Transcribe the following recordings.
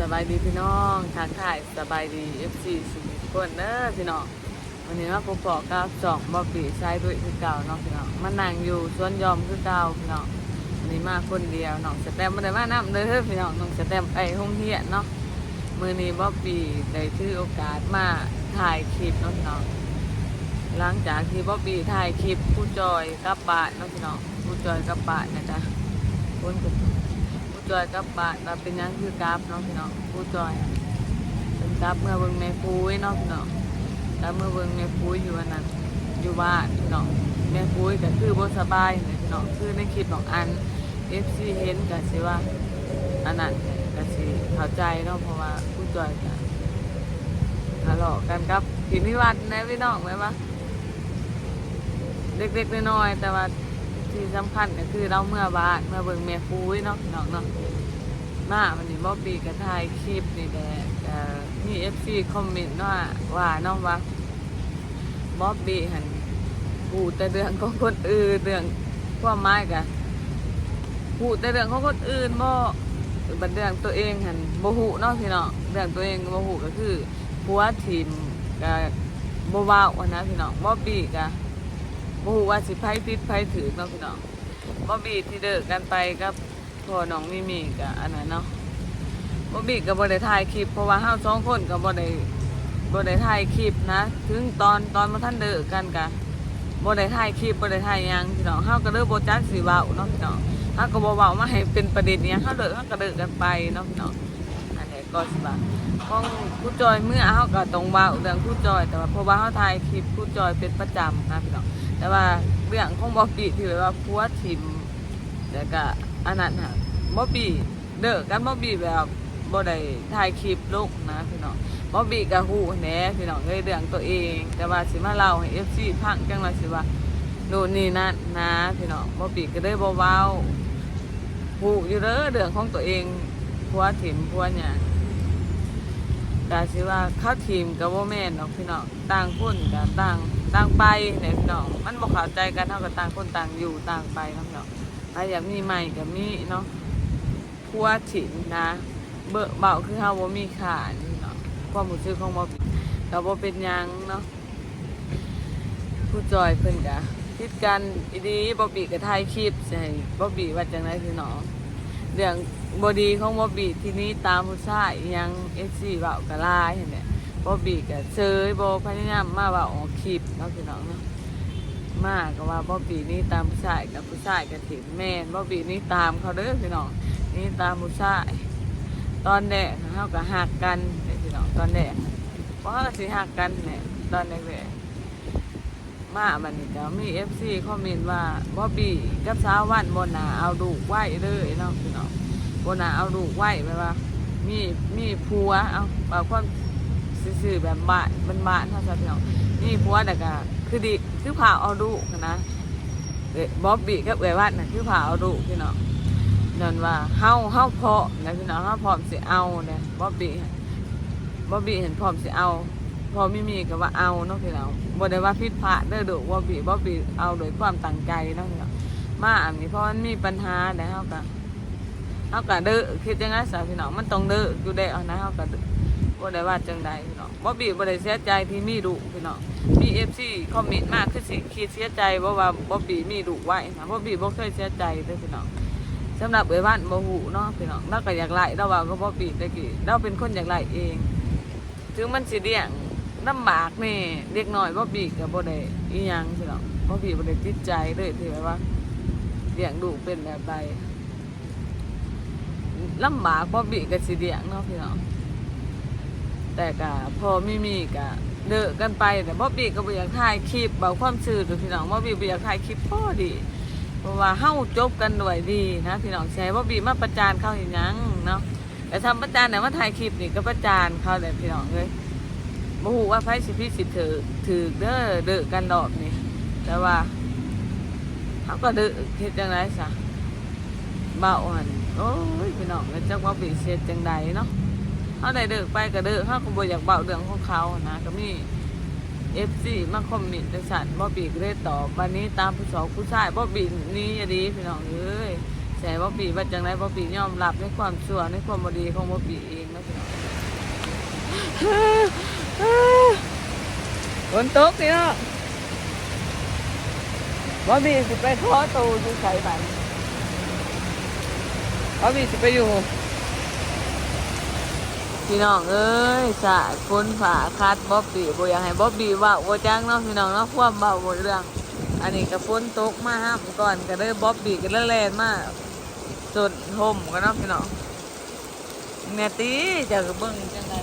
สบายดีพี่น้องทักทายสบายดี FC สุขุคนเด้อพี่น้องวันนี้มาพบปอกับสองบอปีใชายด้วยคือเก่าเนาะพี่น้องมานั่งอยู่สวนยอมคือเก่าพี่น้องวันนี้มาคนเดียวน้องสแตมไม่ได้มานํเด้อพี่น้องน้องสแตมไปห้องเฮียนเนาะมือนี้บอปีได้ถือโอกาสมาถ่ายคลิปเนาะพี่น้องหลังจากที่บอปีถ่ายคลิปผู้จอยกับปะเนาะพี่น้องผู้จอยกับปะนะจ๊ะคนกับ จอยกับบาทเราเป็นยังคือกราฟเนาะพี่น้องผู้จอย เป็นกราฟเมื่อเบิ่งแม่ปุ้ยเนาะพี่น้องกราฟเมื่อเบิ่งแม่ปุ้ยอยู่อันนั้นอยู่บ้านพี่น้องแม่ปุ้ยก็คือบ่สบายเนี่ยพี่น้องคือในคลิปของอัน FC เห็นก็สิว่าอันนั้นก็สิเข้าใจเนาะเพราะว่าผู้จอยก็ทะเลาะกันกับพินิวัฒน์นะพี่น้องไหมว่าเล็กๆน้อยๆแต่ว่า ที่สำคัญก็คือเราเมื่อบานเมื่อเบิ่งแม่ปุ้ยเนาะพี่น้องเนาะมาวันนี้บอบบีก็ถ่ายคลิปนี่แหละมีเอฟซีคอมเมนต์ว่าว่าเนาะว่าบอบบี้หันพูดแต่เรื่องของคนอื่นเรื่องความหมายกะพูดแต่เรื่องของคนอื่นบ่บัดเรื่องตัวเองหันบ่ฮู้เนาะพี่น้องเรื่องตัวเองบ่ฮู้ก็คือผัวทีมก็บ่เว้าอะนะพี่น้องบอบบี้ก็ บ่ฮู้ว่าสิไผผิดไผถูกเนาะพี่น้องบ่บีที่เลิกกันไปกับพ่อน้องมิมีก็อันนั้นเนาะบ่บีก็บ่ได้ถ่ายคลิปเพราะว่าเฮาสองคนก็บ่ได้บ่ได้ถ่ายคลิปนะ ถึงตอนตอนมาท่านเลิกกันก็บ่ได้ถ่ายคลิปบ่ได้ถ่ายหยังพี่น้องเฮาก็เลยบ่จักสิเว้าเนาะพี่น้องเฮาก็บ่เว้ามาให้เป็นประเด็นหยังเฮาเลิกเฮาก็เลิกกันไปเนาะพี่น้องอันนี้ก็สิว่าของผู้จอยเมื่อเฮาก็ต้องเว้าเรื่องผู้จอยแต่ว่าเพราะว่าเฮาถ่ายคลิปผู้จอยเป็นประจำนะพี่น้อง แต่ว่าเรื่องของบอบบี้ที่แบบว่าพัวทิมแต่ก็อันนั้นค่ะบอบบี้เด้อกันบอบบี้แบบบ่ได้ถ่ายคลิปลงนะพี่น้องบอบบี้ก็ฮู้แหน่พี่น้องเลยเรื่องตัวเอง แต่ว่าสิมาเล่าให้ FC ฟังจังว่าสิว่าโน่นนี่นั่นนะพี่น้องบอบบี้ก็เลยบ่เว้าฮู้อยู่เด้อเรื่องของตัวเองพัวทิมพัวหยังก็สิว่าเข้าทีมก็บ่แม่นดอกพี่น้องต่างคนก็ต่าง ต่างไปเนี่ยพี่น้องมันบอกเข้าใจกันเท่ากับต่างคนต่างอยู่ต่างไปเนาะพี่น้องใครอยามีใหม่กับมีเนาะพัวถิ่นนะ เบอเบาคือเฮาบ่มีขานี่เนาะความรู้สึกของบ่ก็บ่เป็นยังเนาะผู้จอยเพิ่นก็คิดกันอีดีบ่บีก็ถ่ายคลิปใช่บ่บีว่าจังไดพี่น้องเรื่องบ่ดีของบ่บีที่นี้ตามผู้ชายอิหยัง FC เว้าก็หลายหั่นแหละ บอบีก็เชยบพยายามมาว่าออกคลิปเนาะพี่น้องเนาะมาก็ว่าบอบีนี่ตามผู้ชายกับผู้ชายกับถิ่นแม่นบอบีนี่ตามเขาเด้อพี่น้องนี่ตามผู้ชาย ตอนแรกเขาก็หักกันเด้อพี่น้องตอนแรกเพราะเขาสิหักกันเนี่ยตอนแรกๆมาบันนี้ก็มีเอฟซีคอมเมนต์ว่าบอบีกับสาววันบนหนาเอาดูกไหวเลยเนาะพี่น้องบนหนาเอาดูกไหวไปว่ามีมีผัวเอาบางคน ซื่อๆแบบบ้านมันบ้านเท่าไหร่พี่น้องนี่ผัวแต่ก็คือดีคือผ่าเอาดูกนะเอ้ยบ๊อบบี้กับเอ๋วัดน่ะคือผ่าเอาดูกพี่น้องนั่นว่าเฮาเฮาพาะนะพี่น้องเฮาพร้อมสิเอาเนี่ยบ๊อบบี้บ๊อบบี้เห็นพร้อมสิเอาพอไม่มีก็ว่าเอาเนาะพี่น้องบ่ได้ว่าผิดพลาดเด้อดูบ๊อบบี้บ๊อบบี้เอาโดยความตั้งใจเนาะพี่น้องมาอันนี้เพราะมันมีปัญหาแต่เฮาก็เฮาก็เด้อคิดยังไงสาวพี่น้องมันต้องเด้ออยู่แล้วนะเฮาก็เด้อ บ่ได้ว่าจังใดพี่น้องบ่บีบ่ได้เสียใจที่มีดุพี่น้องมี FC คอมเมนต์มากคือสิคิดเสียใจบ่ว่าบ่บีมีดุไว้นะบ่บีบ่เคยเสียใจเด้อพี่น้องสำหรับเอ้ยบ้านบ่ฮู้เนาะพี่น้องเราก็อยากไล่เราว่าก็บ่บีต่กี้เราเป็นคนอยากไล่เอง ถึงมันสิเลี้ยงลำบากนี่เด็กน้อยบ่บีก็บ่ได้อีหยังพี่น้องบ่บีบ่ได้ติดใจเลยที่แบบว่าเลี้ยงดูเป็นแบบใดลำบากบ่บีก็สิเลี้ยงเนาะพี่น้อง แต่ก็พอไม่มีก็เลิกกันไปแต่บ๊อบบี้ก็บ่อยากถ่ายคลิปเบาความซื่อตัวพี่น้องบ๊อบบี้บ่อยากถ่ายคลิปพอดีเพราะว่าเฮาจบกันด้วยดีนะพี่น้องแชร์บ๊อบบี้มาประจานเขาอย่างยังเนาะแต่ทำประจานแต่ว่าถ่ายคลิปนี่ก็ประจานเขาเลยพี่น้องเลยบ่ฮู้ว่าไผสิพี่สิถือถือเด้อเด้อกันดอกนี่แต่ว่าเขาก็เด้อเฮ็ดจังไดซะเบาหันโอ้ยพี่น้องแล้วจักว่าเป็นเสียจังใดเนาะ เขาได้เดิกไปก็เดิกเขาก็บ่อยากเบาเรื่องของเขานะก็มีเอฟซีมาคอมเมนต์จังสันบ่บีก็เลยตอบวันนี้ตามผู้สองผู้ชายบ่บีนี่อะดีพี่น้องเอ้ยแต่บ่บีว่าจังไดบ่บียอมรับในความชั่วในความบดีของบ่บีเองนะพี่น้องฝนตกนี่เนาะว่ามีสิไปท้อตูดูใส่บันว่ามีสิไปอยู่ พี่น้องเอ้ยสาฝนฝ่าคัดบ๊อบบี้บ่อยากให้บ๊อบบี้เว่าบ่จังเนาะพี่น้องเนาะความเบาบ่เรื่อง อันนี้ก็ฝนตกมาห้ามก่อนก็เลยบ๊อบบี้ก็เลยแลนมาจนห่มกันเนาะพี่น้องแม่ตีจะเบิ่งจังได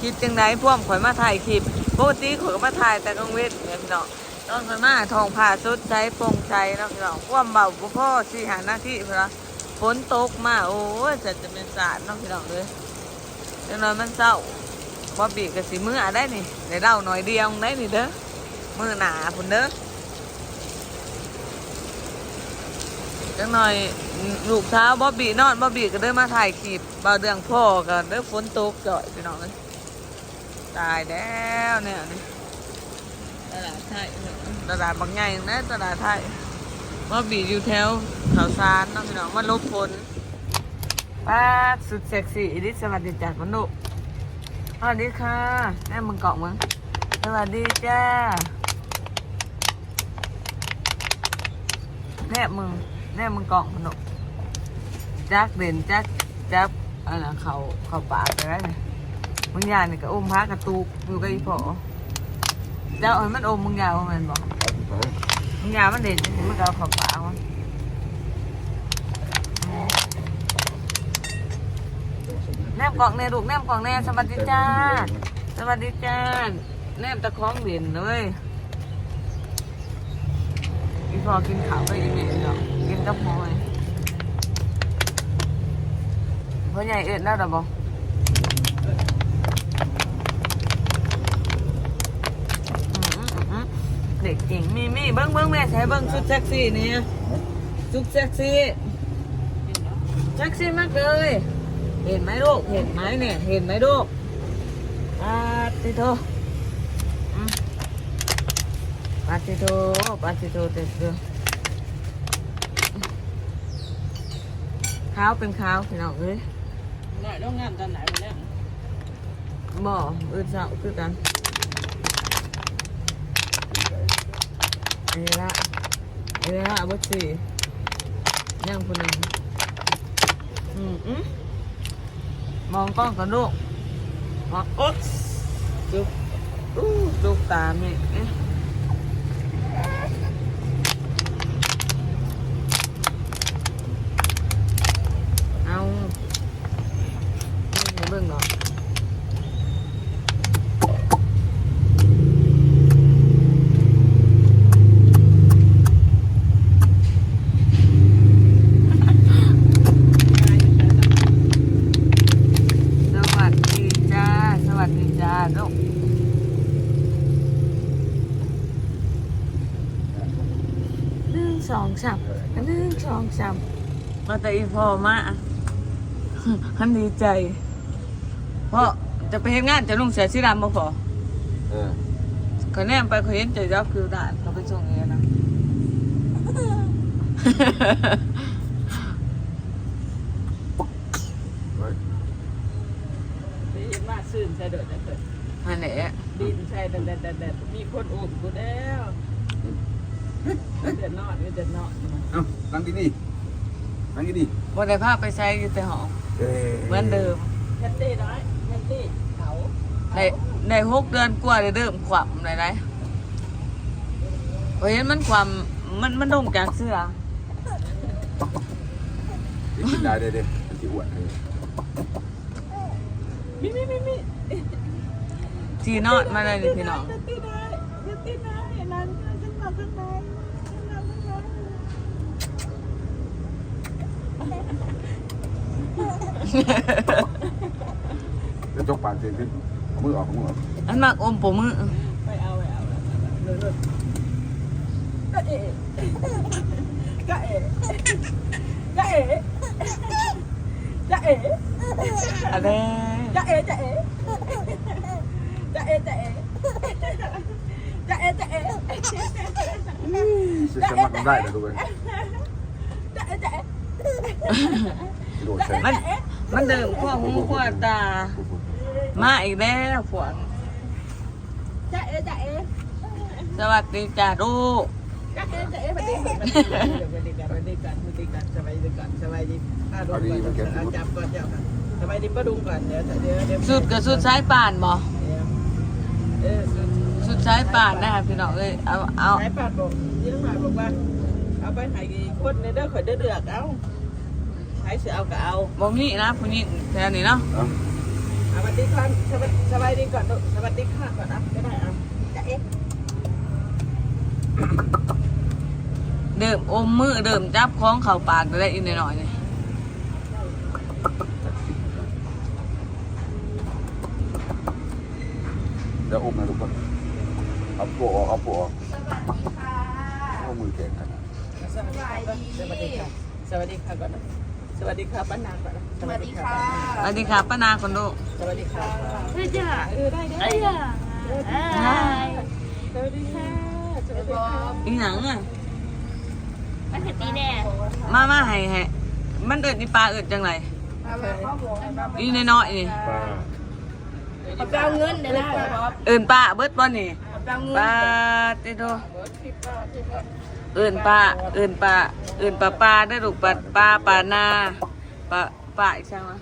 คลิปจังไดพ่วมข่อยมาถ่ายคลิปปกติข่อยก็มาถ่ายแต่กลางเวทเนี่ยพี่น้องตอนข่อยมาทองผ่าสดใจปงใจเนาะพี่น้องความเบาบ่พอสิหาหน้าที่พุ่นละฝนตกมาโอ้ยจะจะเป็นสาดเนาะพี่น้องเอ้ย จังน้อยมันเศร้าบ่บีกับสิมือได้นี่ได้เล่าหน่อยเดียวได้นี่เด้อมือหนาพุ่นเด้อจังหน่อยลูกเช้าบ่บีนอนบ่บีก็เด้อมาถ่ายคลิปเบาเรื่องพ่อกันเด้อฝนตกจ่อยพี่น้องเอ้ยตายแล้วเนี่ยนี่ตลาดไทยตลาดบางใหญ่นะตลาดไทยบ่บีอยู่แถวเขาซานเนาะพี่น้องมาลบฝน ป้าสุดเซ็กซี่อิลิสสวัสดีจ้าคุณนุสวัสดีค่ะแม่มึงเกาะมึงสวัสดีจ้าแม่มึงแม่มึงเกาะคุณนุจักเด่นจักจับอะไรเขาเขาปากไปแล้วเนี่ยมึงยานี่ก็อมพระกระตูกอยู่กับอีพอเจ้าเอ้ยมันอมมึงยาวมันบอกมึงยามันเด่นมันก็เอาเขาปากมัน แนมกล่องแน่ลูกแนมกล่องแน่สวัสดีจ้า สวัสดีจ้า แนมตะคองเหรียญเลยอีพอกินขาวก็อีเมลเนาะกินกับหอยพ่อใหญ่เอ็ดแล้วหรอบอกเด็กจริงมีมีเบิ้งเบิ้งแม่ใช้เบิ้งชุดเซ็กซี่นี่ชุดเซ็กซี่เซ็กซี่มากเลย เห็นไหมลูก เห็นไหมเนี่ย เห็นไหมลูกปาติโตปาติโตปาติโตเต็มเลยขาวเป็นขาวพี่น้องเอ้ยหน่อยต้องงานตอนไหนวันเนี้ยบ่อื่นเสาคือกันเอละเอละบดสี่ยังคนหนึ่งอืมอืม มองกล้องกันลูกมองอุ๊บจุ๊บอู้ลูกตาแม่อ๊ะเอาไม่ให้เบิ่งหรอก สวัสดีจ้า สวัสดีจ้าลูกหนึ่งสองสามหนึ่ง สองสามมาแต่อีพอมาฮันดีใจ เพราะจะไปเห็นงานจะลุงเสียชิรามมาพอเออก็แนมไปเขาเห็นใจรับคือด่านเขาไปส่งเองนะไว้ได้เห็นว่าซื่นใส่เดือดเกิดอันไหนอะดินใส่แดดแดดแดดแดดมีคนอุ่มกูแล้วเดือดนอนเดือดนอนเอ้านั่งที่นี่ นั่งที่นี่บนได้ภาพไปใช้อยู่แต่หอเอ้ยเหมือนเดิมแคตตี้น้อยแคตตี้เขาในในหกเดือนกว่าได้เริ่มขวัญอะไรไรพอเห็นมันความมันมันดงจากเสื้อเดี๋ยวกินได้เด้เด้มันสิอ้วนเลยมิมิมิมิทีนอดมาเลยนี่พี่น้องแคตตี้น้อยแคตตี้น้อยนั่นขึ้นมาขึ้นมาขึ้นมาขึ้นมา เดี๋ยวจกปากเสียงขึ้นเอามือออกเอามือออกอันมากอมผมมือไปเอาไปเอาเดือดก็เอ๋ก็เอ๋ก็เอ๋ก็เอ๋อะไรจะเอจะเอจะเอจะเอจะเอจะเอเสียสมัครมันได้เลยดูเว้ยจะเอจะเอ โดดใส่มันมันเดิมขั้วหูขั้วตา มาอีกแล้วพวกจ้าเอ๋จ้าเอ๋สวัสดีจ้าลูกจ้าเอ๋จ้าเอ๋สวัสดีสวัสดีกันสวัสดีกันสวัสดีกันสวัสดีกันสวัสดีป้าดุงก่อนเอาจับก่อนเจ้าค่ะสวัสดีป้าดุงก่อนเดี๋ยวเดี๋ยวเดี๋ยวสุดกับสุดซ้ายป่านบ่เออสุดสุดซ้ายป่านนะคะพี่น้องเอ้ยเอาเอาสายปาดบอกยี่ต้องมาบอกว่าเอาไปให้คนในเด้อข่อยเด้อเดือกเอา ใครเสือเอาก็เอาบ่มีนะผู้หญิงแค่นี้เนาะเอ้าสวัสดีค่ะสวัสสบายดีก่อนสวัสดีค่ะก่อนนะก็ได้เอาจ้าเอ๊ะเดิมอมมือเดิมจับของเข่าปากได้อีกหน่อยๆนี่เดี๋ยวอุ้มนะทุกคนเอาปูออกเอาปูออกโอ้มือแข็งขนาดสวัสดีค่ะสวัสดีค่ะสวัสดีค่ะก่อนนะ สวัสดีค่ะป้านางก่อนนะสวัสดีค่ะสวัสดีค่ะป้านางคนลูกสวัสดีค่ะเฮ้ยจ้าเออได้ได้เอ้ยจ้าเอ้ยสวัสดีค่ะสวัสดีค่ะอีหยังอะมันคือตีแน่มามาให้ให้มันเอิดนี่ปลาเอิดจังไรอีน้อยๆนี่ป้าเอาไปเอาเงินเดี๋ยวนะเอินปลาเบิดบ่นี่เอาไปเอาเงินปลาติโต เอินปลาเอินปลาเอินปลาปลาได้อลูกปลาปลาปลานาปลาปลาอีกช่างวะ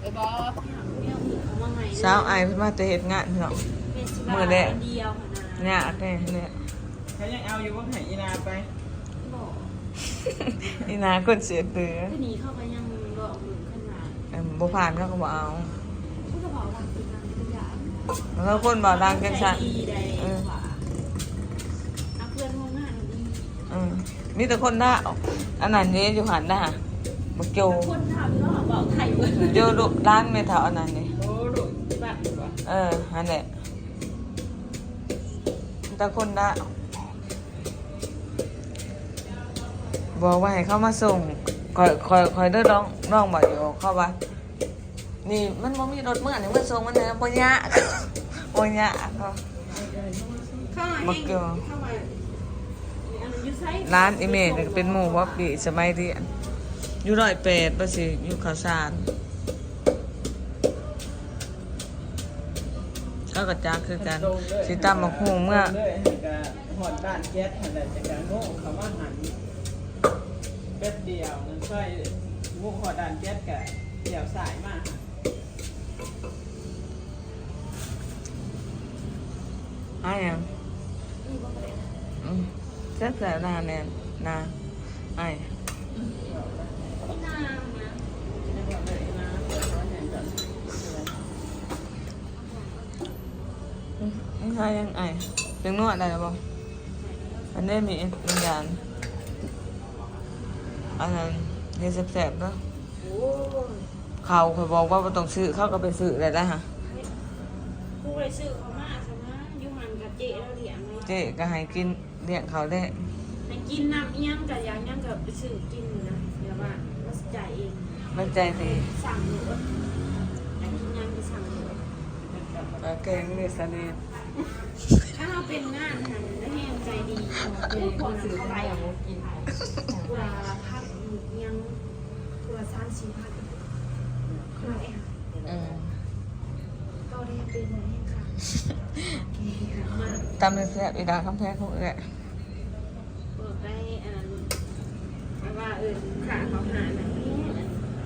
ไอ้บอสเนี่ยเอามาไงสาวไอายเพิ่นมาแต่เฮ็ดงานเนาะเป็นสิบมื้อแรกเดียวนะเนี่ยแน่เนี่ยเขายังเอาอยู่ว่าไหนอีนาไปบอกนี่นาคนเสียเตือทีนี้เข้าไปยังบอกหลุมขึ้นมาเอิ่มบ่ผ่านเขาก็บ่เอาผู้จะบอกว่าเป็นนางตัวอย่างแล้วก็คนบ่ดังจังซั่นใจ ออมีแต่คนด่าอันนั้นนี่อยู่หันด่าบ่โจคนทำแล้วบอกไทยเว้ยโจลูกร้านแม่เฒ่าอันนั้นนี่โอ้ลูกที่บ้านดีกว่าเออนั่นแหละแต่คนด่าบอกว่าให้เขามาส่งคอยคอยคอยเด้อน้องน้องบอกอยู่เข้าว่านี่มันบ่มีรถเมื่อนี่มันส่งมันเนี่ยบ่ยะบ่ยะเขาเข้ามาบัเอกงเกียวเข้ามาอันนั้นอยู่ไซส์ ร้านอีเมจเป็นหมู่ว่าปีสมัยเรียนอยู่ร้อยแปดป่ะสิอยู่ข่าวสารก็กระจากคือกันสิตามมาคู่เมื่อเลยก็หอดบ้านแก๊สอะไรจะการโง่เขาว่าหันเบ็ดเดียวมันช่วยงูหอดด่านแก๊สกับเดี่ยวสายมากอ้ายังอืม แซ่บแซ่บนาแน่นนาไอ้ที่นางนะอืมมึงหายังไอ้เป็นนวดอะไรบ่อันนี้มีวิญญาณอันนั้นเฮ็ดแซ่บๆเนาะโอ้เขาเขาบอกว่าบ่ต้องซื้อเขาก็ไปซื้อได้แล้วฮะผู้ไปซื้อเขามาใช่ไหมยูหันกับเจ๊เราเลี้ยงเลยเจ๊ก็ให้กิน เลี้ยงเขาได้ให้กินน้ำเอี้ยงกับยางยังกับไปซื้อกินนะเดี๋ยวว่าเราจ่ายเองมันใจดีสั่งหนูอยากกินยังไปสั่งหนูเออแกงเลือดสนิทถ้าเราเป็นงานหันแล้วแห้งใจดีเป็นคนซื้อไปกินกุลาพักเอี้ยงกุลาสามสี่พันกุลาเองอืมก็ได้เป็นเหมือนแห้งค่ะมาตำเลยแซ่บอีดาคำแพงพวกเอ้ ยเปิดได้อันนั้นว่าเออขาเขาหาหนังนี้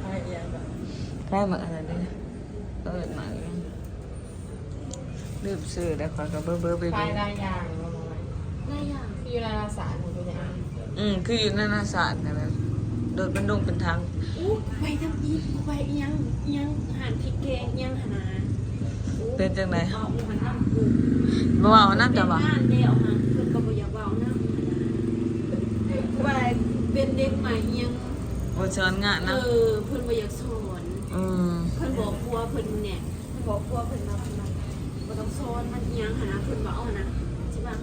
ให้เอียงแบบใกล้มาอะไรดิเออมาอีกลืมซื้อแล้วขอยก็เบ้อเบ้อไปไปดูได้ยางประมาณได้อย่างคืออยู่ในสารของตัวอย่างอืมคืออยู่ในนาศาสตร์นะแบบโดดเป็นดงเป็นทาง อู้ไปทำอีกไปเอียงเอียงหันพริกแกงเอียงหนาเป็นจังไดเอาหมันน้ำปูบ่ว่าเอาน้ำจะบ่เป็นงานเดียวค่ะเพิ่นก็บ่อยากเว้าน้ำว่า เป็นเด็กใหม่เอียงบ่สอนงานเอนะอเพิ่นบ่อยากสอนอืมเพิ่นบอกครัวเพิ่นเนี่ยเพิ่นบอกครัวเพิ่นมาเพิ่นมาบ่ต้องสอนมันเอียงหนนะเพิ่นว่าเอานะใช่ป่ะ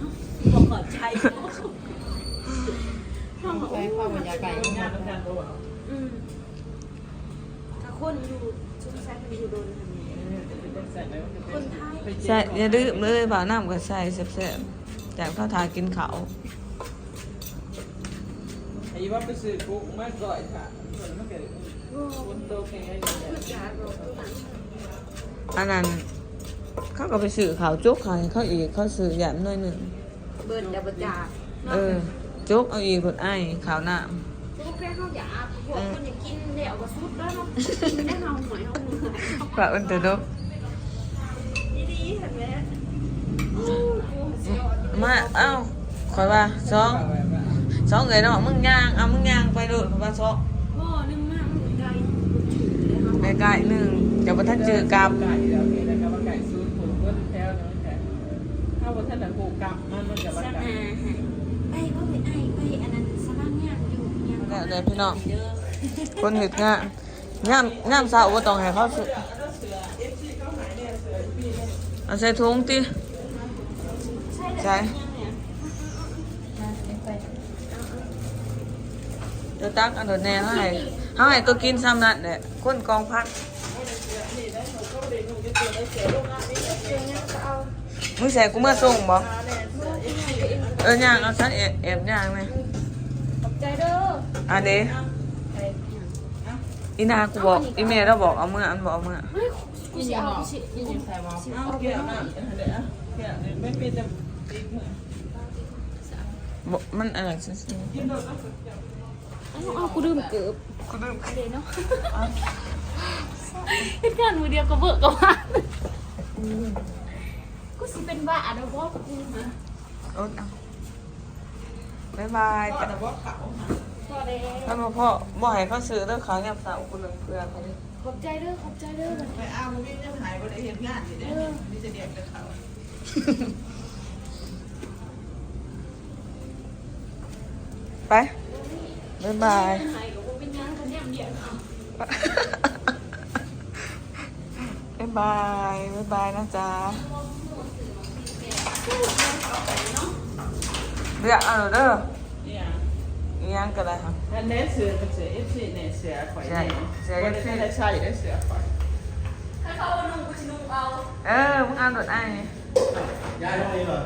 เฮาบ่เข้าใจเฮาใช้ความบรรยากาศงานต้องการตัวอืมถ้าคนอยู่ชุมชนมันอยู่โดนทำไงคนไทย ใช่อย่าลืมเลยบ่าวน้ำก็ใส่แซ่บๆจากเขาทากินเขาวไอ้ว่าไปซื้อกุ้งมาก่อยค่ะส่วนมันเกิดคุณโตแข็งอะไรเนี่ยยาบอกตัวนั้นอันนั้นเขาก็ไปสื่อข่าวจุกเขาให้เขาอีกเขาสื่อหยามหน่อยหนึ่งเบิร์นเดบจาเออจุกเอาอีกรถไอ้ข่าวหน้าพวกแรกเขาอยากพวกคนอยากกินเดี๋ยวก็สุดแล้วเนาะกินได้เฮาหน่อยเฮาหน่อยฝากอันเตอร์ดกดีๆเห็นไหมมาเอ้าคอยว่าสอง สองเอ๋ยเนาะมึงย่างเอามึงย่างไปโดดว่าสองบ่นึงมากมันไกลไปไกลหนึ่งจะมาท่านเจอกับไก่แล้วเห็นแล้วก็ว่าไก่ซูนผูกเบิ้ลแถวนะแค่ถ้าว่าท่านหนังผูกกลับมันมันจะว่าสไก่นาไปก็ไปไอ้ไปอันนั้นสร้างงานอยู่ยังเนี่ยเลยพี่น้องคนเห็ดงานงามงามสาวว่าต้องให้เขาซื้อเอาใส่ถุงติใช่ ดี๋ยวตักอันเดยวแน่เขาให้เขาให้ตัวกินซ้ำนั่นแหละคนกองพักมึงใส่กูเมื่อส่งบ่เออย่างเอาฉันแอบแอบย่างไหมใจเด้ออันนี้อีนากูบอกอีเมลเราบอกเอาเมื่ออันบอกเอาเมื่อเฮ้ยกูสิเอากูสิยี่สิบใส่วอลเอาเกี่ยวน้ำเดี๋ยวเกี่ยวไม่เป็นแต่ตีมือบอกมันอะไรสิ เอากูดื่มเกือบกูดื่มเดเนาะเหตุการณ์มือเดียวก็เบิกกับว่ากูสิเป็นบ้าเด้อบ่กูนะโอ๊ยเอาบ๊ายบายแต่ว่าเขาพอแล้วท่านพ่อพ่อบอกให้เขาซื้อเรื่องขาวเงียบสาวคุณเหลืองเพื่อนเขาดิขอบใจเด้อขอบใจเด้อไปเอาวิ่งยังหายไปได้เห็นงานอยู่เนี่ยนี่จะเดียกกับเขาไป บ๊ายบายหายกับกูเป็นยังคันแนมเดียวเอาบ๊ายบาย บ๊ายบายนะจ๊ะเรียกเอาเด้อเนี่ยอีหยังก็ได้ค่ะอันนี้เสือกับเสือเอฟซีเนี่ยเสือข่อยเนี่ยวันนี้ได้ใช่ได้เสือข่อยถ้าเขาเอานุ่งกูสินุ่งเอา เออมึงเอาโดดไอ้ย้ายตรงนี้เหรอ